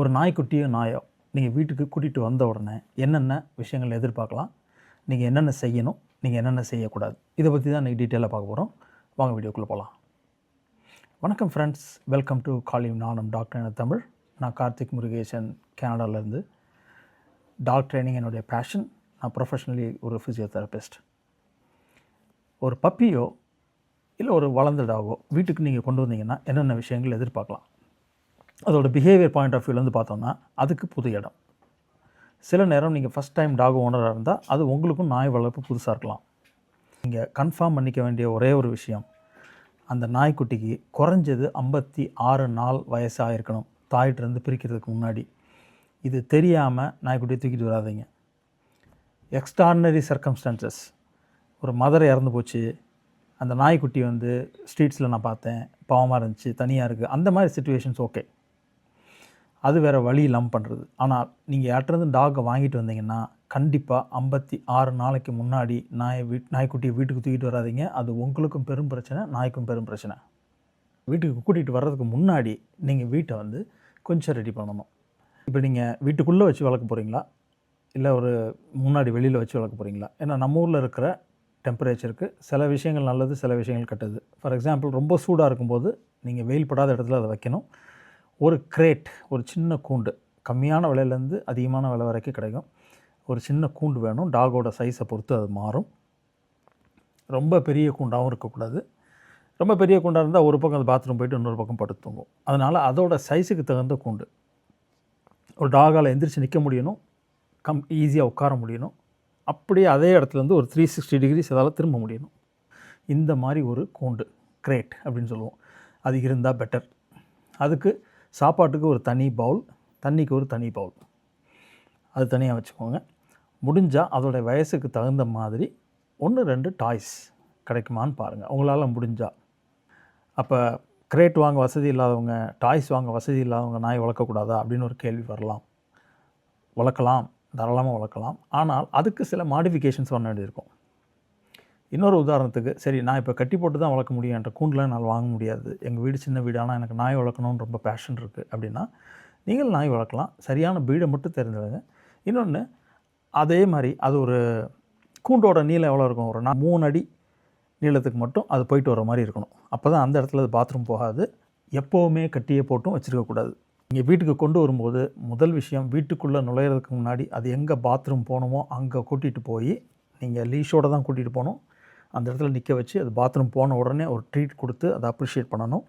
ஒரு நாய்க்குட்டியோ நாயோ நீங்கள் வீட்டுக்கு கூட்டிகிட்டு வந்த உடனே என்னென்ன விஷயங்கள் எதிர்பார்க்கலாம்? நீங்கள் என்னென்ன செய்யணும்? நீங்கள் என்னென்ன செய்யக்கூடாது? இதை பற்றி தான் இன்றைக்கி டீட்டெயிலாக பார்க்க போகிறோம் வாங்க வீடியோக்குள்ளே போகலாம் வணக்கம் ஃப்ரெண்ட்ஸ் வெல்கம் டு காலிம் நானும் டாக்டர் என தமிழ். நான் கார்த்திக் முருகேசன் கனடாலேருந்து டாக் ட்ரைனிங் என்னுடைய பேஷன் நான் ப்ரொஃபஷ்னலி ஒரு ஃபிசியோதெரபிஸ்ட் ஒரு பப்பியோ இல்லை ஒரு வளர்ந்த டாகோ வீட்டுக்கு நீங்கள் கொண்டு வந்தீங்கன்னா என்னென்ன விஷயங்கள் எதிர்பார்க்கலாம்? அதோட பிஹேவியர் பாயிண்ட் ஆஃப் வியூலேருந்து பார்த்தோம்னா அதுக்கு புது இடம். சில நேரம் நீங்கள் ஃபஸ்ட் டைம் டாக் ஓனராக இருந்தால் அது உங்களுக்கும் நாய் வளர்ப்பு புதுசாக இருக்கலாம். நீங்கள் கன்ஃபார்ம் பண்ணிக்க வேண்டிய ஒரே ஒரு விஷயம் அந்த நாய்க்குட்டிக்கு குறைஞ்சது ஐம்பத்தி ஆறு நாள் வயசாக இருக்கணும் தாயிட்டிருந்து பிரிக்கிறதுக்கு முன்னாடி. இது தெரியாமல் நாய்க்குட்டியை தூக்கிட்டு வராதீங்க. எக்ஸ்ட்ராடினரி சர்க்கம்ஸ்டான்சஸ் ஒரு மதரை இறந்து போச்சு அந்த நாய்க்குட்டி வந்து ஸ்ட்ரீட்ஸில் நான் பார்த்தேன் பாவமாக இருந்துச்சு தனியாக இருக்குது அந்த மாதிரி சுச்சுவேஷன்ஸ் ஓகே அது வேறு வழி இல்லாமல் பண்ணுறது ஆனால் நீங்கள் யார்கிட்டருந்து டாகை வாங்கிட்டு வந்தீங்கன்னா கண்டிப்பாக ஐம்பத்தி ஆறு நாளைக்கு முன்னாடி நாய் வீட் நாய்க்குட்டியை வீட்டுக்கு தூக்கிட்டு வராதீங்க. அது உங்களுக்கும் பெரும் பிரச்சனை நாய்க்கும் பெரும் பிரச்சனை. வீட்டுக்கு கூட்டிகிட்டு வர்றதுக்கு முன்னாடி நீங்கள் வீட்டை வந்து கொஞ்சம் ரெடி பண்ணணும். இப்போ நீங்கள் வீட்டுக்குள்ளே வச்சு வளர்க்க போகிறீங்களா இல்லை ஒரு முன்னாடி வெளியில் வச்சு வளர்க்க போகிறீங்களா ஏன்னா நம்ம ஊரில் இருக்கிற டெம்பரேச்சருக்கு சில விஷயங்கள் நல்லது சில விஷயங்கள் கெட்டது. ஃபார் எக்ஸாம்பிள் ரொம்ப சூடாக இருக்கும்போது நீங்கள் வெயில் படாத இடத்துல அதை வைக்கணும். ஒரு கிரேட் ஒரு சின்ன கூண்டு கம்மியான விலையிலேருந்து அதிகமான விலை வரைக்கும் கிடைக்கும். ஒரு சின்ன கூண்டு வேணும் டாகோட சைஸை பொறுத்து அது மாறும். ரொம்ப பெரிய கூண்டாகவும் இருக்கக்கூடாது. ரொம்ப பெரிய கூண்டாக இருந்தால் ஒரு பக்கம் அது பாத்ரூம் போயிட்டு இன்னொரு பக்கம் படுத்து தூங்கும். அதனால் அதோட சைஸுக்கு தகுந்த கூண்டு. ஒரு டாகால் எந்திரிச்சு நிற்க முடியணும் கம் ஈஸியாக உட்கார முடியணும். அப்படியே அதே இடத்துலேருந்து ஒரு த்ரீ சிக்ஸ்டி டிகிரிஸ் அதால் திரும்ப முடியணும். இந்த மாதிரி ஒரு கூண்டு கிரேட் அப்படின்னு சொல்லுவோம். அது இருந்தால் பெட்டர் அதுக்கு சாப்பாட்டுக்கு ஒரு தனி பவுல் தண்ணிக்கு ஒரு தனி பவுல். அது தனியாக வச்சுக்கோங்க. முடிஞ்சால் அதோடய வயசுக்கு தகுந்த மாதிரி ஒன்று ரெண்டு டாய்ஸ் கிடைக்குமான்னு பாருங்கள் உங்களால் முடிஞ்சால் அப்போ கிரேட் வாங்க வசதி இல்லாதவங்க டாய்ஸ் வாங்க வசதி இல்லாதவங்க நாய் வளர்க்கக்கூடாதா அப்படின்னு ஒரு கேள்வி வரலாம். வளர்க்கலாம் தாராளமாக வளர்க்கலாம். ஆனால் அதுக்கு சில மாடிஃபிகேஷன்ஸ் பண்ண வேண்டியிருக்கும். இன்னொரு உதாரணத்துக்கு சரி நான் இப்போ கட்டி போட்டு தான் வளர்க்க முடியும் என்ற கூண்டில் என்னால் வாங்க முடியாது. எங்கள் வீடு சின்ன வீடு ஆனால் எனக்கு நாய் வளர்க்கணும்னு ரொம்ப பேஷன் இருக்குது அப்படின்னா நீங்கள் நாய் வளர்க்கலாம். சரியான பீடை மட்டும் தெரிஞ்சுடுங்க இன்னொன்று அதே மாதிரி அது ஒரு கூண்டோட நீளம் எவ்வளோ இருக்கும்? ஒரு நான் மூணு அடி நீளத்துக்கு மட்டும் அது போயிட்டு வர மாதிரி இருக்கணும். அப்போ தான் அந்த இடத்துல அது பாத்ரூம் போகாது. எப்போவுமே கட்டியே போட்டும் வச்சுருக்கக்கூடாது இங்கே வீட்டுக்கு கொண்டு வரும்போது முதல் விஷயம் வீட்டுக்குள்ளே நுழையிறதுக்கு முன்னாடி அது எங்கே பாத்ரூம் போகணுமோ அங்கே கூட்டிகிட்டு போய் நீங்கள் லீஷோடு தான் கூட்டிகிட்டு போகணும். அந்த இடத்துல நிற்க வச்சு அது பாத்ரூம் போன உடனே ஒரு ட்ரீட் கொடுத்து அதை அப்ரிஷியேட் பண்ணணும்.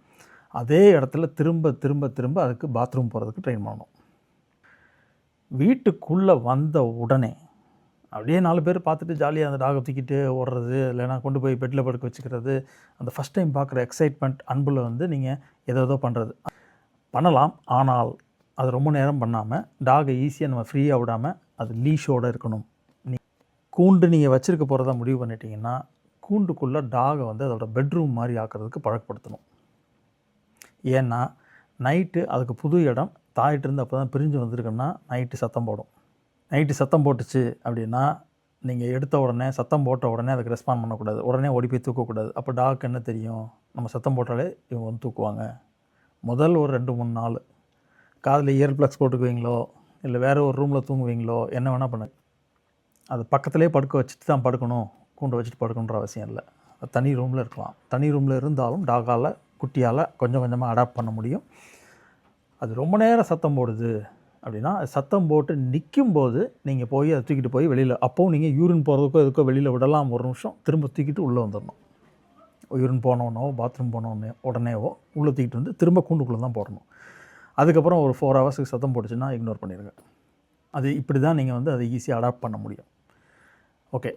அதே இடத்துல திரும்ப திரும்ப திரும்ப அதுக்கு பாத்ரூம் போகிறதுக்கு ட்ரெயின் பண்ணணும். வீட்டுக்குள்ளே வந்த உடனே அப்படியே நாலு பேர் பார்த்துட்டு ஜாலியாக அந்த டாகை தூக்கிட்டு ஓடுறது இல்லைனா கொண்டு போய் பெட்டில் படுக்க வச்சுக்கிறது அந்த ஃபஸ்ட் டைம் பார்க்குற எக்ஸைட்மெண்ட் அன்பில் வந்து நீங்கள் எதோ ஏதோ பண்ணுறது பண்ணலாம். ஆனால் அது ரொம்ப நேரம் பண்ணாமல் டாகை ஈஸியாக நம்ம ஃப்ரீயாக விடாமல் அது லீஷோடு இருக்கணும். நீ கூண்டு நீங்கள் வச்சுருக்க போகிறதா முடிவு பண்ணிட்டீங்கன்னா கூண்டுக்குள்ளே டாகை வந்து அதோட பெட்ரூம் மாதிரி ஆக்கிறதுக்கு பழக்கப்படுத்தணும். ஏன்னா நைட்டு அதுக்கு புது இடம் தாயிட்டிருந்து அப்போ தான் பிரிஞ்சு வந்திருக்குன்னா நைட்டு சத்தம் போடும். நைட்டு சத்தம் போட்டுச்சு அப்படின்னா நீங்கள் எடுத்த உடனே சத்தம் போட்ட உடனே அதுக்கு ரெஸ்பாண்ட் பண்ணக்கூடாது. உடனே ஓடி போய் தூக்கக்கூடாது. அப்போ டாக் என்ன தெரியும்? நம்ம சத்தம் போட்டாலே இவங்க வந்து தூக்குவாங்க. முதல் ஒரு ரெண்டு மூணு நாள். காதில் இயர் ப்ளக்ஸ் போட்டுக்குவீங்களோ? இல்லை வேறு ஒரு ரூமில் தூங்குவீங்களோ? என்ன வேணால் பண்ணு. அது பக்கத்துலேயே படுக்க வச்சுட்டு தான் படுக்கணும். கூண்டை வச்சுட்டு படுக்கணுன்ற அவசியம் இல்லை. தனி ரூமில் இருக்கலாம். தனி ரூமில் இருந்தாலும் டாகால் குட்டியால் கொஞ்சம் கொஞ்சமாக அடாப்ட் பண்ண முடியும். அது ரொம்ப நேரம் சத்தம் போடுது அப்படின்னா அது சத்தம் போட்டு நிற்கும் போது நீங்கள் போய் அதை தூக்கிட்டு போய் வெளியில் அப்போவும் நீங்கள் யூரின் போகிறதுக்கோ எதுக்கோ வெளியில் விடலாம் ஒரு நிமிஷம் திரும்ப தூக்கிட்டு உள்ளே வந்துடணும். யூரின் போனோன்னோ பாத்ரூம் போனோடனே உடனேவோ உள்ளே தூக்கிட்டு வந்து திரும்ப கூண்டுக்குள்ளே தான் போடணும். அதுக்கப்புறம் ஒரு ஃபோர் ஹவர்ஸுக்கு சத்தம் போட்டுச்சுன்னா இக்னோர் பண்ணிடுங்க. அது இப்படி தான் நீங்கள் வந்து அதை ஈஸியாக அடாப்ட் பண்ண முடியும். ஓகே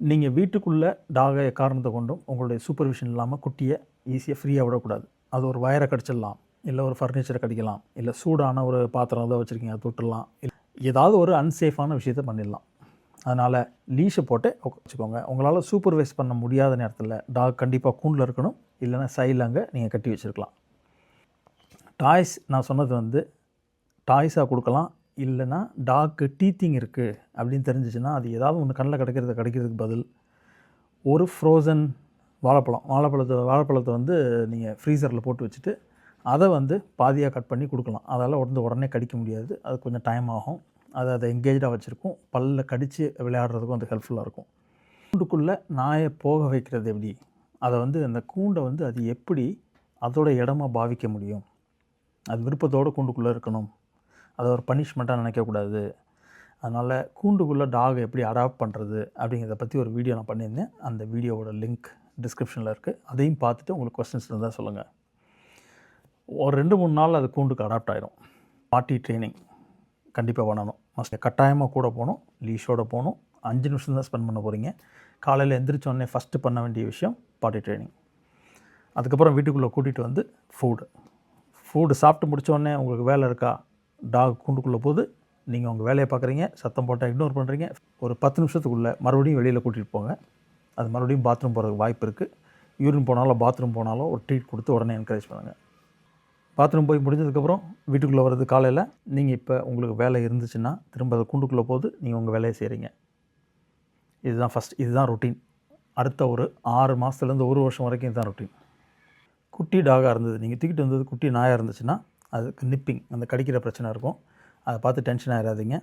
நீங்கள் வீட்டுக்குள்ளே டாகை காரணத்தை கொண்டும் உங்களுடைய சூப்பர்விஷன் இல்லாமல் குட்டியை ஈஸியாக ஃப்ரீயாக விடக்கூடாது. அது ஒரு வயரை கடிச்சிடலாம். இல்லை ஒரு ஃபர்னிச்சரை கடிக்கலாம். இல்லை சூடான ஒரு பாத்திரம் ஏதோ வச்சுருக்கீங்க அதை தொட்டுடலாம். இல்லை ஏதாவது ஒரு அன்சேஃபான விஷயத்த பண்ணிடலாம். அதனால் லீஷை போட்டு வச்சுக்கோங்க. உங்களால் சூப்பர்வைஸ் பண்ண முடியாத நேரத்தில் டாக் கண்டிப்பாக கூண்டில் இருக்கணும். இல்லைன்னா சைடில் அங்கே நீங்கள் கட்டி வச்சுருக்கலாம். டாய்ஸ் நான் சொன்னது வந்து டாய்ஸாக கொடுக்கலாம் இல்லைன்னா டாக்கு டீத்திங் இருக்குது அப்படின்னு தெரிஞ்சிச்சுன்னா அது ஏதாவது ஒன்று கண்ணில் கிடைக்கிறது கிடைக்கிறதுக்கு பதில். ஒரு ஃப்ரோசன் வாழைப்பழம். வாழைப்பழத்தை வாழைப்பழத்தை வந்து நீங்கள் ஃப்ரீசரில் போட்டு வச்சுட்டு அதை வந்து பாதியாக கட் பண்ணி கொடுக்கலாம். அதால் உடனே உடனே கடிக்க முடியாது. அது கொஞ்சம் டைம் ஆகும். அதை அதை எங்கேஜாக வச்சுருக்கும். பல்ல கடித்து விளையாடுறதுக்கும் அது ஹெல்ப்ஃபுல்லாக இருக்கும். கூண்டுக்குள்ளே நாயை போக வைக்கிறது எப்படி? அதை வந்து அந்த கூண்டை வந்து அது எப்படி அதோட இடமா பாவிக்க முடியும்? அது விருப்பத்தோடு கூண்டுக்குள்ளே இருக்கணும். அதை ஒரு பனிஷ்மெண்ட்டாக நினைக்கக்கூடாது. அதனால் கூண்டுக்குள்ளே டாக் எப்படி அடாப்ட் பண்ணுறது அப்படிங்கிறத பற்றி ஒரு வீடியோ நான் பண்ணியிருந்தேன். அந்த வீடியோவோட லிங்க் டிஸ்கிரிப்ஷனில் இருக்குது அதையும் பார்த்துட்டு உங்களுக்கு கொஸ்டின்ஸ் இருந்தால் சொல்லுங்கள் ஒரு ரெண்டு மூணு நாள் அது கூண்டுக்கு அடாப்ட் ஆகிடும் பாட்டி ட்ரைனிங் கண்டிப்பாக பண்ணணும். மஸ்ட் கட்டாயமாக கூட போகணும். லீஷோடு போகணும். அஞ்சு நிமிஷம் தான் ஸ்பெண்ட் பண்ண போகிறீங்க காலையில் எந்திரிச்சோடனே ஃபஸ்ட்டு பண்ண வேண்டிய விஷயம் பாட்டி ட்ரைனிங் அதுக்கப்புறம் வீட்டுக்குள்ளே கூட்டிகிட்டு வந்து ஃபூடு ஃபுட்டு சாப்பிட்டு முடித்தோடனே உங்களுக்கு வேலை இருக்கா? டாக் கூண்டுக்குள்ளே போகுது நீங்கள் உங்கள் வேலையை பார்க்குறீங்க சத்தம் போட்டால் இக்னோர் பண்ணுறீங்க ஒரு பத்து நிமிஷத்துக்குள்ளே மறுபடியும் வெளியில் கூட்டிகிட்டு போங்க. அது மறுபடியும் பாத்ரூம் போகிறதுக்கு வாய்ப்பு இருக்குது யூரின் போனாலும் பாத்ரூம் போனாலும் ஒரு ட்ரீட் கொடுத்து உடனே என்கரேஜ் பண்ணுங்கள் பாத்ரூம் போய் முடிஞ்சதுக்கப்புறம் வீட்டுக்குள்ளே வர்றது காலையில். நீங்கள் இப்போ உங்களுக்கு வேலை இருந்துச்சுன்னா திரும்ப அதை கூண்டுக்குள்ளே போது நீங்கள் உங்கள் வேலையை செய்கிறீங்க இதுதான் ஃபஸ்ட் இதுதான் ரொட்டீன் அடுத்த ஒரு ஆறு மாதத்துலேருந்து ஒரு வருஷம் வரைக்கும் இதுதான் ரொட்டீன் குட்டி டாகாக இருந்தது. நீங்கள் தூக்கிட்டு வந்தது குட்டி நாயாக இருந்துச்சுன்னா அதுக்கு நிப்பிங் அந்த கடிக்கிற பிரச்சனை இருக்கும். அதை பார்த்து டென்ஷன் ஆகிடாதீங்க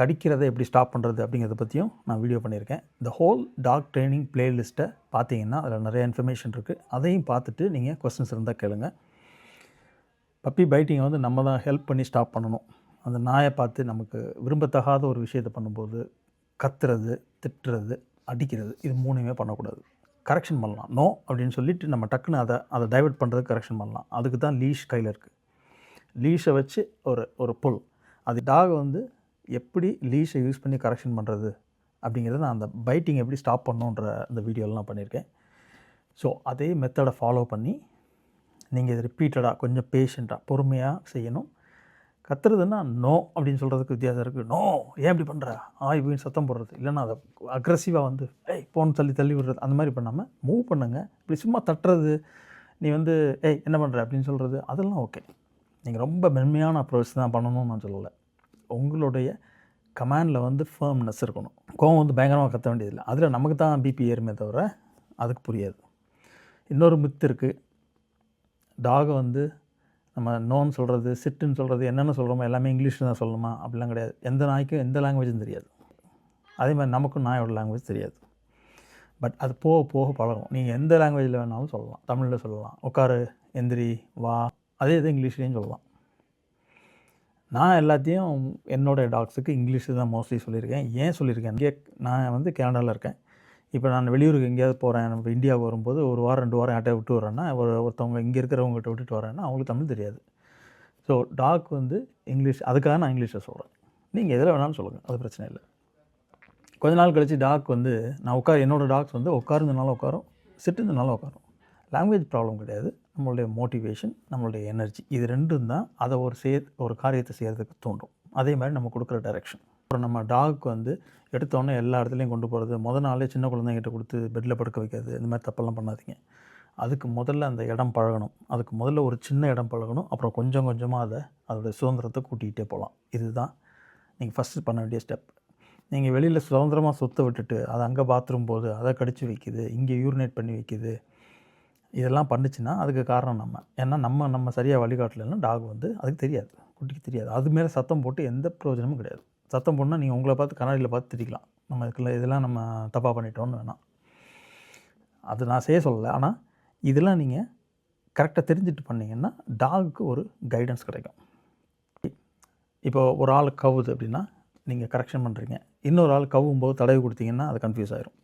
கடிக்கிறதை எப்படி ஸ்டாப் பண்ணுறது அப்படிங்கிறத பற்றியும் நான் வீடியோ பண்ணியிருக்கேன். இந்த ஹோல் டாக் ட்ரைனிங் பிளேலிஸ்ட்டை பார்த்தீங்கன்னா அதில் நிறைய இன்ஃபர்மேஷன் இருக்குது அதையும் பார்த்துட்டு நீங்கள் கொஸ்டின்ஸ் இருந்தால் கேளுங்க. பப்பி பைட்டிங்கை வந்து நம்ம தான் ஹெல்ப் பண்ணி ஸ்டாப் பண்ணணும். அந்த நாயை பார்த்து நமக்கு விரும்பத்தகாத ஒரு விஷயத்தை பண்ணும்போது கத்துறது திட்டுறது அடிக்கிறது இது மூணுமே பண்ணக்கூடாது. கரெக்ஷன் பண்ணலாம். நோ அப்படின்னு சொல்லிட்டு நம்ம டக்குன்னு அதை அதை டைவர்ட் பண்ணுறது கரெக்ஷன் பண்ணலாம். அதுக்கு தான் லீஷ் கையில் இருக்குது லீஷை வச்சு ஒரு ஒரு புல் அது டாக் வந்து எப்படி லீஷை யூஸ் பண்ணி கரெக்ஷன் பண்ணுறது அப்படிங்கிறத நான் அந்த பைட்டிங் எப்படி ஸ்டாப் பண்ணணுன்ற அந்த வீடியோலாம் பண்ணியிருக்கேன். ஸோ அதே மெத்தடை ஃபாலோ பண்ணி நீங்கள் இது ரிப்பீட்டடாக கொஞ்சம் பேஷண்ட்டாக பொறுமையாக செய்யணும். கத்துறதுன்னா நோ அப்படின்னு சொல்கிறதுக்கு வித்தியாசம் இருக்குது நோ ஏன் இப்படி பண்ணுற ஆய் இப்படின்னு சத்தம் போடுறது. இல்லைன்னா அதை அக்ரஸிவாக வந்து ஏய் போன் தள்ளி தள்ளி விடுறது. அந்த மாதிரி பண்ணாமல் மூவ் பண்ணுங்க. இப்படி சும்மா தட்டுறது. நீ வந்து ஏய் என்ன பண்ணுற அப்படின்னு சொல்கிறது அதெல்லாம் ஓகே நீங்கள் ரொம்ப மென்மையான அப்ரோச் தான் பண்ணணும்னு நான் சொல்லலை. உங்களுடைய கமாண்டில் வந்து ஃபேர்ம்னஸ் இருக்கணும். கோவம் வந்து பயங்கரமாக கத்த வேண்டியதில்லை. அதில் நமக்கு தான் பிபி ஏறுமே தவிர அதுக்கு புரியாது. இன்னொரு மித்து இருக்குது டாகை வந்து நம்ம நோன்னு சொல்கிறது சிட்டுன்னு சொல்கிறது என்னென்ன சொல்கிறோமோ எல்லாமே இங்கிலீஷில் தான் சொல்லணுமா? அப்படிலாம் கிடையாது. எந்த நாய்க்கும் எந்த லாங்குவேஜும் தெரியாது. அதே மாதிரி நமக்கும் நாயோட லாங்குவேஜ் தெரியாது. பட் அது போக போக பழகும். நீங்கள் எந்த லாங்குவேஜில் வேணாலும் சொல்லலாம். தமிழில் சொல்லலாம். உட்காரு எந்திரி வா. அதே இது இங்கிலீஷ்லேயும் சொல்லலாம். நான் எல்லாத்தையும் என்னோடய டாக்ஸுக்கு இங்கிலீஷு தான் மோஸ்ட்லி சொல்லியிருக்கேன். ஏன் சொல்லியிருக்கேன்? இங்கே நான் வந்து கனடாவில் இருக்கேன். இப்போ நான் வெளியூருக்கு எங்கேயாவது போகிறேன் நம்ம இந்தியாவுக்கு வரும்போது ஒரு வாரம் ரெண்டு வாரம் யார்ட்டை விட்டு வரேன்னா ஒரு ஒருத்தவங்க இங்கே இருக்கிறவங்ககிட்ட விட்டுட்டு வரேன்னா அவங்களுக்கு தமிழ் தெரியாது. ஸோ டாக் வந்து இங்கிலீஷ் அதுக்காக நான் இங்கிலீஷில் சொல்கிறேன் நீங்கள் எதில் வேணாலும் சொல்லுங்கள் அது பிரச்சனை இல்லை. கொஞ்ச நாள் கழித்து டாக் வந்து நான் உட்கார் என்னோடய டாக்ஸ் வந்து உட்காருந்தனால உட்காரும் சிட்டுந்தனால உட்காரும். லாங்குவேஜ் ப்ராப்ளம் கிடையாது. நம்மளுடைய மோட்டிவேஷன் நம்மளுடைய எனர்ஜி இது ரெண்டும் தான் அதை ஒரு சே ஒரு காரியத்தை செய்கிறதுக்கு தூண்டும். அதே மாதிரி நம்ம கொடுக்குற டைரெக்ஷன் அப்புறம் நம்ம டாக் வந்து எடுத்தோடனே எல்லா இடத்துலையும் கொண்டு போகிறது முத நாளே சின்ன குழந்தைங்கிட்ட கொடுத்து பெட்டில் படுக்க வைக்கிறது இந்த மாதிரி தப்பெல்லாம் பண்ணாதீங்க. அதுக்கு முதல்ல அந்த இடம் பழகணும். அதுக்கு முதல்ல ஒரு சின்ன இடம் பழகணும். அப்புறம் கொஞ்சம் கொஞ்சமாக அதை அதோடய சுதந்திரத்தை கூட்டிகிட்டே போகலாம். இதுதான் நீங்கள் ஃபஸ்ட்டு பண்ண வேண்டிய ஸ்டெப் நீங்கள் வெளியில் சுதந்திரமாக சொத்தை விட்டுட்டு அதை அங்கே பாத்ரூம் போகுது அதை கடிச்சு வைக்குது இங்கே யூரினேட் பண்ணி வைக்குது இதெல்லாம் பண்ணுச்சுன்னா அதுக்கு காரணம் நம்ம. ஏன்னா நம்ம நம்ம சரியாக வழிகாட்டலைன்னா டாக் வந்து அதுக்கு தெரியாது. குட்டிக்கு தெரியாது. அது மேலே சத்தம் போட்டு எந்த பிரயோஜனமும் கிடையாது. சத்தம் போடனா நீங்கள் உங்களை பார்த்து கண்ணாடியில் பார்த்து திரிக்கலாம் நம்ம இதுக்குள்ள இதெல்லாம் நம்ம தப்பாக பண்ணிட்டோம்னு வேணாம். அது நான் செய்ய சொல்லலை. ஆனால் இதெல்லாம் நீங்கள் கரெக்டாக தெரிஞ்சுட்டு பண்ணிங்கன்னா டாகுக்கு ஒரு கைடன்ஸ் கிடைக்கும். இப்போ ஒரு ஆள் கவுது அப்படின்னா நீங்கள் கரெக்ஷன் பண்ணுறீங்க இன்னொரு ஆள் கவும்போது தடவி கொடுத்தீங்கன்னா அது கன்ஃபியூஸ் ஆயிரும்.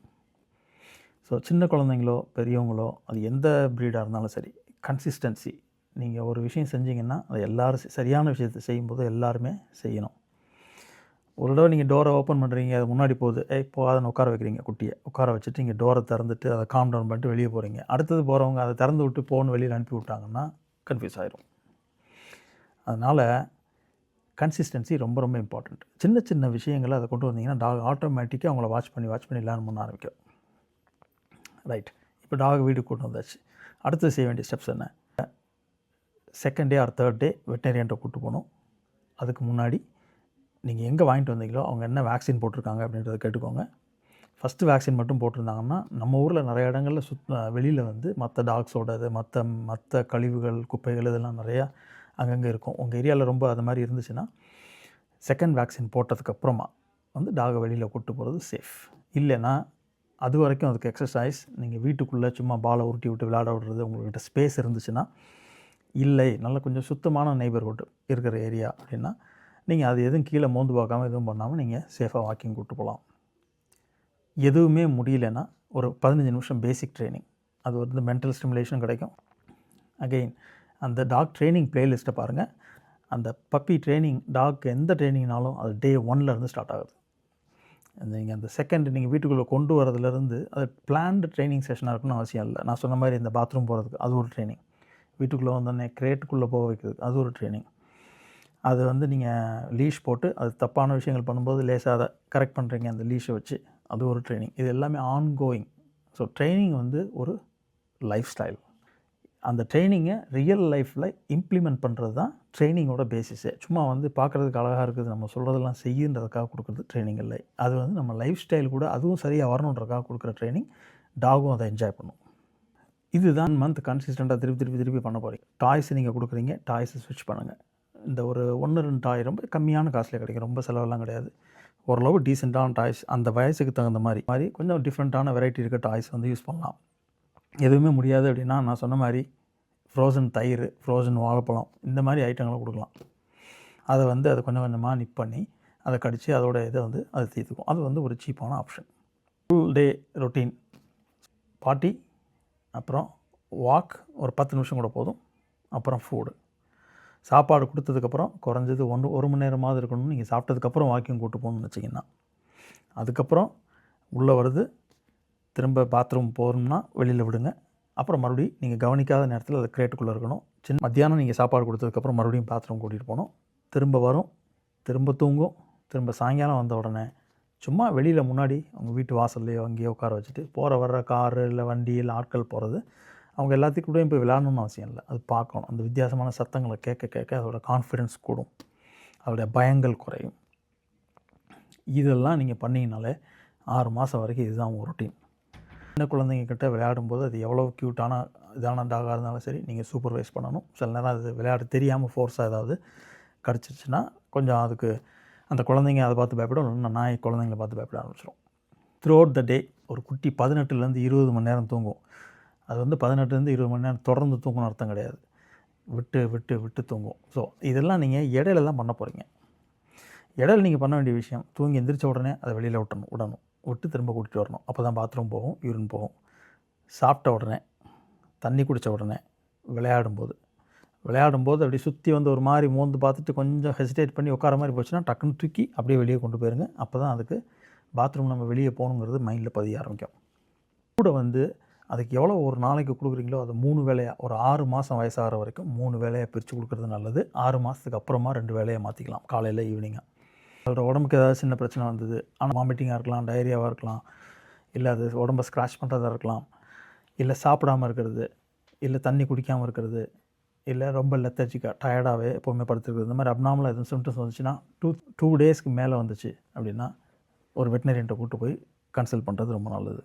ஸோ சின்ன குழந்தைங்களோ பெரியவங்களோ அது எந்த ப்ரீடாக இருந்தாலும் சரி கன்சிஸ்டன்சி நீங்கள் ஒரு விஷயம் செஞ்சீங்கன்னா அதை எல்லோரும் சரியான விஷயத்தை செய்யும்போது எல்லாருமே செய்யணும். ஒரு தடவை நீங்கள் டோரை ஓப்பன் பண்ணுறீங்க அது முன்னாடி போகுது ஏய் போகாதன்னு உட்கார வைக்கிறீங்க குட்டியை. உட்கார வச்சுட்டு நீங்கள் டோரை திறந்துட்டு அதை காம் டவுன் பண்ணிட்டு வெளியே போகிறீங்க அடுத்தது போகிறவங்க அதை திறந்து விட்டு போன்னு வெளியில் அனுப்பி விட்டாங்கன்னா கன்ஃபியூஸ் ஆகிரும் அதனால் கன்சிஸ்டன்சி ரொம்ப ரொம்ப இம்பார்ட்டண்ட் சின்ன சின்ன விஷயங்களை அதை கொண்டு வந்தீங்கன்னா டாக் ஆட்டோமேட்டிக்காக அவங்கள வாட்ச் பண்ணி வாட்ச் பண்ணி லேர்ன் பண்ண ஆரம்பிக்கும். ரைட் இப்போ டாக் வீடு கூட்டு வந்தாச்சு. அடுத்து செய்ய வேண்டிய ஸ்டெப்ஸ் என்ன? Second day or third day வெட்டனரியன்ட்ட கூட்டு போகணும். அதுக்கு முன்னாடி நீங்கள் எங்கே வாங்கிட்டு வந்தீங்களோ அவங்க என்ன வேக்சின் போட்டிருக்காங்க அப்படின்றத கேட்டுக்கோங்க. ஃபஸ்ட்டு வேக்சின் மட்டும் போட்டிருந்தாங்கன்னா நம்ம ஊரில் நிறைய இடங்களில் சுத் வெளியில் வந்து மற்ற டாக்ஸோட இது மற்ற மற்ற கழிவுகள் குப்பைகள் இதெல்லாம் நிறையா அங்கங்கே இருக்கும். உங்கள் ஏரியாவில் ரொம்ப அது மாதிரி இருந்துச்சுன்னா செகண்ட் வேக்சின் போட்டதுக்கப்புறமா வந்து டாகை வெளியில் கூப்பிட்டு போகிறது சேஃப் இல்லைன்னா அது வரைக்கும் அதுக்கு எக்ஸசைஸ் நீங்கள் வீட்டுக்குள்ளே சும்மா பாலை உருட்டி விட்டு விளையாட விடுறது உங்கள்கிட்ட ஸ்பேஸ் இருந்துச்சுன்னா இல்லை நல்ல கொஞ்சம் சுத்தமான நெய்பர்ஹுட் இருக்கிற ஏரியா அப்படின்னா நீங்கள் அது எதுவும் கீழே மோந்து பார்க்காம எதுவும் பண்ணாமல் நீங்கள் சேஃபாக வாக்கிங் கூட்டு போகலாம். எதுவுமே முடியலன்னா ஒரு பதினஞ்சு நிமிஷம் பேசிக் ட்ரைனிங் அது வந்து மென்டல் ஸ்டிமுலேஷன் கிடைக்கும். அகெயின் அந்த டாக் ட்ரைனிங் பிளேலிஸ்ட்டை பாருங்கள் அந்த பப்பி ட்ரைனிங் டாக் எந்த ட்ரைனிங்னாலும் அது டே ஒன்லேருந்து ஸ்டார்ட் ஆகுது. நீங்கள் அந்த செகண்ட் நீங்கள் வீட்டுக்குள்ளே கொண்டு வரதுலேருந்து அது பிளான்டு ட்ரைனிங் செஷனாக இருக்குன்னு அவசியம் இல்லை. நான் சொன்ன மாதிரி இந்த பாத்ரூம் போகிறதுக்கு அது ஒரு ட்ரைனிங் வீட்டுக்குள்ளே வந்தோடனே கிரேட்டுக்குள்ளே போக வைக்கிறதுக்கு அது ஒரு ட்ரைனிங் அது வந்து நீங்கள் லீஷ் போட்டு அது தப்பான விஷயங்கள் பண்ணும்போது லேசாக அதை கரெக்ட் பண்ணுறீங்க அந்த லீஷை வச்சு அது ஒரு ட்ரைனிங் இது எல்லாமே ஆன்கோயிங் ஸோ ட்ரைனிங் வந்து ஒரு லைஃப் ஸ்டைல் அந்த ட்ரைனிங்கை ரியல் லைஃப்பில் இம்ப்ளிமெண்ட் பண்ணுறது தான் ட்ரைனிங்கோட பேசிஸே சும்மா வந்து பார்க்குறதுக்கு அழகாக இருக்குது நம்ம சொல்கிறதெல்லாம் செய்யுன்றதுக்காக கொடுக்குறது ட்ரைனிங் இல்லை. அது வந்து நம்ம லைஃப் ஸ்டைல் கூட அதுவும் சரியாக வரணுன்றதுக்காக கொடுக்குற ட்ரைனிங் டாகும் அதை என்ஜாய் பண்ணும். இதுதான் மந்த் கன்சிஸ்டண்ட்டாக திருப்பி திருப்பி திருப்பி பண்ண போகிறீங்க டாய்ஸ் நீங்கள் கொடுக்குறீங்க டாய்ஸை ஸ்விட்ச் பண்ணுங்கள் இந்த ஒரு ஒன்று ரெண்டு டாய் ரொம்ப கம்மியான காஸ்ட்டில் கிடைக்கும் ரொம்ப செலவெல்லாம் கிடையாது. ஓரளவு டீசெண்டான டாய்ஸ் அந்த வயசுக்கு தகுந்த மாதிரி மாதிரி கொஞ்சம் டிஃப்ரெண்ட்டான வெரைட்டி இருக்க டாய்ஸ் வந்து யூஸ் பண்ணலாம். எதுவுமே முடியாது அப்படின்னா நான் சொன்ன மாதிரி ஃப்ரோசன் தயிர் ஃப்ரோசன் வாழைப்பழம் இந்த மாதிரி ஐட்டங்களை கொடுக்கலாம். அதை வந்து அதை கொஞ்சம் கொஞ்சமாக நிப் பண்ணி அதை கடித்து அதோட இதை வந்து அது தீர்த்துக்கும். அது வந்து ஒரு சீப்பான ஆப்ஷன் ஃபுல் டே ரொட்டீன் பாட்டி அப்புறம் வாக் ஒரு பத்து நிமிஷம் கூட போதும். அப்புறம் ஃபூடு சாப்பாடு கொடுத்ததுக்கப்புறம் குறைஞ்சது ஒன்று ஒரு மணி நேரமாவது இருக்கணும்னு நீங்கள் சாப்பிட்டதுக்கப்புறம் வாக்கிங் கூட்டு போகணும்னு வச்சிங்கன்னா அதுக்கப்புறம் உள்ளே வருது. திரும்ப பாத்ரூம் போகணும்னா வெளியில் விடுங்க. அப்புறம் மறுபடியும் நீங்கள் கவனிக்காத நேரத்தில் அது கிரேட்டுக்குள்ளே இருக்கணும். சின்ன மத்தியானம் நீங்கள் சாப்பாடு கொடுத்ததுக்கப்புறம் மறுபடியும் பாத்ரூம் கூட்டிகிட்டு போகணும். திரும்ப வரும் திரும்ப தூங்கும் திரும்ப சாயங்காலம் வந்த உடனே சும்மா வெளியில் முன்னாடி அவங்க வீட்டு வாசல்லையோ அங்கேயோ உட்கார வச்சுட்டு போகிற வர்ற காரு இல்லை வண்டி இல்லை ஆட்கள் போகிறது அவங்க எல்லாத்துக்கும் கூடயும் போய் விளையாடணும்னு அவசியம் இல்லை. அது பார்க்கணும். அந்த வித்தியாசமான சத்தங்களை கேட்க கேட்க அதோட கான்ஃபிடென்ஸ் கூடும். அதோடைய பயங்கள் குறையும். இதெல்லாம் நீங்கள் பண்ணிங்கனாலே ஆறு மாதம் வரைக்கும் இதுதான் உங்கள் ரொட்டீன் சின்ன குழந்தைங்கக்கிட்ட விளையாடும்போது அது எவ்வளோ க்யூட்டான இதான டாகாக இருந்தாலும் சரி நீங்கள் சூப்பர்வைஸ் பண்ணணும். சில நேரம் அது விளையாட தெரியாமல் ஃபோர்ஸாக ஏதாவது கிடச்சிருச்சுன்னா கொஞ்சம் அதுக்கு அந்த குழந்தைங்க அதை பார்த்து பயப்படும் இல்லைன்னா நாய் குழந்தைங்கள பார்த்து பயப்பட ஆரம்பிச்சிடும் த்ரூ அவுட் த டே ஒரு குட்டி பதினெட்டுலேருந்து இருபது மணி நேரம் தூங்கும். அது வந்து பதினெட்டுலேருந்து இருபது மணி நேரம் தொடர்ந்து தூங்கணும் அர்த்தம் கிடையாது. விட்டு விட்டு விட்டு தூங்கும். ஸோ இதெல்லாம் நீங்கள் இடையில தான் பண்ண போகிறீங்க இடையில நீங்கள் பண்ண வேண்டிய விஷயம் தூங்கி எந்திரிச்ச உடனே அதை வெளியில் விட்டணும் விடணும். விட்டு திரும்ப கூட்டிகிட்டு வரணும். அப்போ தான் பாத்ரூம் போகும் யூரின் போகும். சாப்பிட்ட உடனே தண்ணி குடித்த உடனே விளையாடும்போது விளையாடும்போது அப்படி சுற்றி வந்து ஒரு மாதிரி மோந்து பார்த்துட்டு கொஞ்சம் ஹெசிடேட் பண்ணி உட்கார மாதிரி போச்சுன்னா டக்குன்னு தூக்கி அப்படியே வெளியே கொண்டு போயிருங்க. அப்போ தான் அதுக்கு பாத்ரூம் நம்ம வெளியே போகணுங்கிறது மைண்டில் பதிய ஆரம்பிக்கும். கூட வந்து அதுக்கு எவ்வளோ ஒரு நாளைக்கு கொடுக்குறீங்களோ அது மூணு வேலையாக ஒரு ஆறு மாதம் வயசாகிற வரைக்கும் மூணு வேலையாக பிரித்து கொடுக்குறது நல்லது. ஆறு மாதத்துக்கு அப்புறமா ரெண்டு வேலையை மாற்றிக்கலாம் காலையில் ஈவினிங்காக சொல்கிற உடம்புக்கு ஏதாவது சின்ன பிரச்சனை வந்தது. ஆனால் வாமிட்டிங்காக இருக்கலாம் டயரியாவாக இருக்கலாம். இல்லை அது உடம்பை ஸ்க்ராச் பண்ணுறதா இருக்கலாம். இல்லை சாப்பிடாமல் இருக்கிறது. இல்லை தண்ணி குடிக்காமல் இருக்கிறது. இல்லை ரொம்ப லெத்தர்ஜிக்காக டயர்டாகவே எப்போவுமே படுத்துருக்குது இந்த மாதிரி அப்னாமலாக எதுவும் சிம்டம்ஸ் வந்துச்சுன்னா டூ டூ டேஸ்க்கு மேலே வந்துச்சு அப்படின்னா ஒரு வெட்டினரியன்ட்ட கூட்டு போய் கன்சல்ட் பண்ணுறது ரொம்ப நல்லது.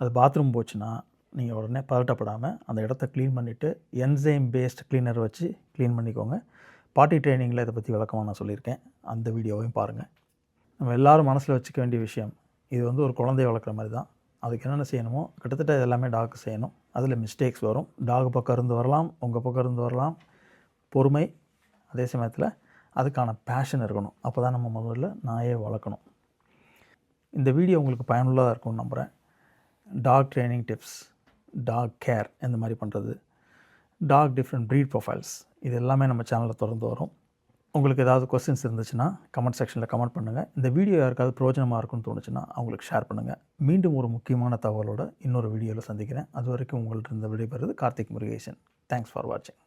அது பாத்ரூம் போச்சுன்னா நீங்கள் உடனே பதட்டப்படாமல் அந்த இடத்த க்ளீன் பண்ணிவிட்டு என்சைம் பேஸ்ட் க்ளீனர் வச்சு க்ளீன் பண்ணிக்கோங்க. பாட்டி ட்ரைனிங்கில் இதை பற்றி விளக்கமாக நான் சொல்லியிருக்கேன். அந்த வீடியோவையும் பாருங்கள். நம்ம எல்லோரும் மனசில் வச்சுக்க வேண்டிய விஷயம் இது வந்து ஒரு குழந்தைய வளர்க்குற மாதிரி தான். அதுக்கு என்னென்ன செய்யணுமோ கிட்டத்தட்ட இது எல்லாமே டாக் செய்யணும். அதில் மிஸ்டேக்ஸ் வரும். டாக் பக்கம் இருந்து வரலாம் உங்கள் பக்கம் இருந்து வரலாம். பொறுமை அதே சமயத்தில் அதுக்கான பேஷன் இருக்கணும். அப்போ தான் நம்ம முதல்ல நாயே வளர்க்கணும். இந்த வீடியோ உங்களுக்கு பயனுள்ளதாக இருக்கும்னு நம்புகிறேன். Dog training tips dog care இந்த மாதிரி பண்ணுறது. Dog different breed profiles. இது எல்லாமே நம்ம சேனலில் தொடர்ந்து வரும். உங்களுக்கு ஏதாவது கொஸ்டின்ஸ் இருந்துச்சுன்னா கமெண்ட் செக்ஷனில் கமெண்ட் பண்ணுங்கள் இந்த வீடியோ யாருக்காவது பிரயோஜனமாக இருக்கும்னு தோணுச்சுன்னா அவங்களுக்கு ஷேர் பண்ணுங்கள் மீண்டும் ஒரு முக்கியமான தகவலோட இன்னொரு வீடியோவில் சந்திக்கிறேன். அது வரைக்கும் உங்கள்கிட்ட இருந்து விடைபெறுது கார்த்திக் முருகேசன். தேங்க்ஸ் ஃபார் வாட்சிங்